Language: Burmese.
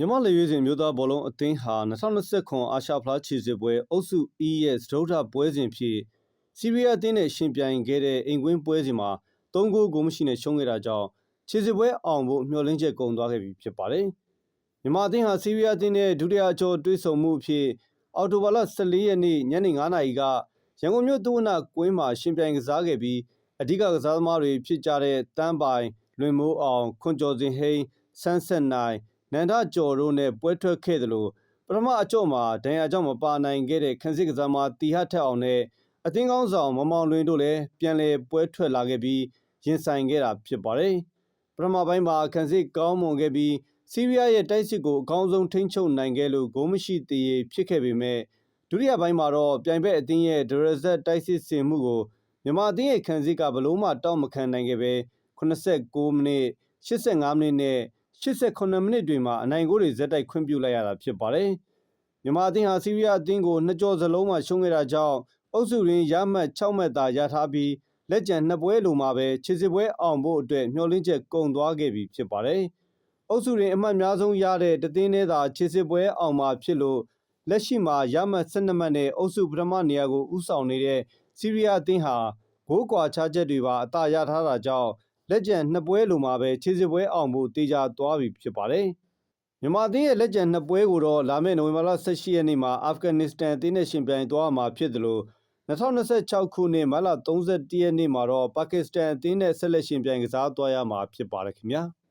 မြန်မာလေရွေးစဉ်မျိုးသားဘောလုံးအသင်းဟာ2029အာရှဖလားခြေစစ်ပွဲအုပ်စု E ရဲ့စတုထပွဲစဉ်ဖြစ်စီးရီးယားအသင်းနဲ့ရှင်ပြိုင်ခဲ့တဲ့အိမ်ကွင်းပွဲစဉ်မှာ3ဂိုးကိုမရှိနဲ့ရှုံးခဲ့တာကြောင့်ခြေစစ်ပွဲအောင်ဖို့မျှော်လင့်ချက်ကုန်သွားခဲ့ပြီဖြစ်ပါတယ်။မြန်မာအသင်းဟာစီးရီးယားအသင်းနဲ့ဒုတိယအကျော်တွေ့ဆုံမှုအဖြစ်အော်တိုဘာလ14ရက်နေ့ညနေ9:00နာရီကရန်ကုန်မြို့သုဝနာကွင်းမှာရှင်ပြိုင်ကစားခဲ့ပြီးအဓိကကစားသမားတွေဖြစ်ကြတဲ့တန်းပိုင်လွင်မိုးအောင်ခွန်ကျော်စင်ဟိန်းဆန်းဆက်နိုင် နန္ဒကျော်တို့နဲ့ပွဲထွက်ခဲ့တယ်လို့ပထမအကျော့မှာဒဏ်ရာကြောင့်မပါနိုင်ခဲ့တဲ့ခန်းစစ်ကစားမတီဟတ်ထက်အောင်နဲ့အသင်းကောင်းဆောင်မမောင်လွင်တို့လည်းပြန်လည်ပွဲထွက်လာခဲ့ပြီးရင်ဆိုင်ခဲ့တာဖြစ်ပါတယ်။ပထမပိုင်းမှာခန်းစစ်ကောင်းမွန်ခဲ့ပြီးစီးရီးယားရဲ့တိုက်စစ်ကိုအကောင်းဆုံးထိန်းချုပ်နိုင်ခဲ့လို့ဂိုးမရှိသေးဖြစ်ခဲ့ပေမဲ့ဒုတိယပိုင်းမှာတော့ပြိုင်ဘက်အသင်းရဲ့ဒရဇက်တိုက်စစ်စင်မှုကိုမြန်မာအသင်းရဲ့ခန်းစစ်ကဘလို့မှတောက်မခံနိုင်ခဲ့ပဲ89မိနစ်85မိနစ်နဲ့ 89မိနစ်တွေမှာအနိုင်ဂိုးတွေဇက်တိုက်ခွင့်ပြုလိုက်ရတာဖြစ်ပါတယ်။မြန်မာအသင်းဟာစီးရီးယားအသင်းကိုနှစ်ကြော်စလုံးမှာရှုံးခဲ့တာကြောင့်အုပ်စုရင်းရမှတ်6မှတ်သာရထားပြီးလက်ကျန်နှစ်ပွဲလိုမှာပဲခြေစစ်ပွဲအောင်ဖို့အတွက်မျှော်လင့်ချက်ကုန်သွားခဲ့ပြီဖြစ်ပါတယ်။အုပ်စုရင်းအမှတ်များဆုံးရတဲ့တသင်းသေးသာခြေစစ်ပွဲအောင်မှာဖြစ်လို့လက်ရှိမှာရမှတ်12မှတ်နဲ့အုပ်စုပထမနေရာကိုဥဆောင်နေတဲ့စီးရီးယားအသင်းဟာဂိုးကွာခြားချက်တွေပါအသာရထားတာကြောင့် လက်ကျန်နှစ်ပွဲလိုမှာပဲခြေစစ်ပွဲအောင်ဖို့တေချာသွားပြီဖြစ်ပါတယ်။မြန်မာအသင်းရဲ့လက်ကျန်နှစ်ပွဲကိုတော့လာမယ့်နိုဝင်ဘာလ18ရက်နေ့မှာအာဖဂန်နစ္စတန်အသင်းနဲ့ရှင်ပြိုင်သွားမှာဖြစ်တယ်လို့2026ခုနှစ်မတ်လ31ရက်နေ့မှာတော့ပါကစ္စတန်အသင်းနဲ့ဆက်လက်ရှင်ပြိုင်ကစားသွားရမှာဖြစ်ပါတယ်ခင်ဗျာ။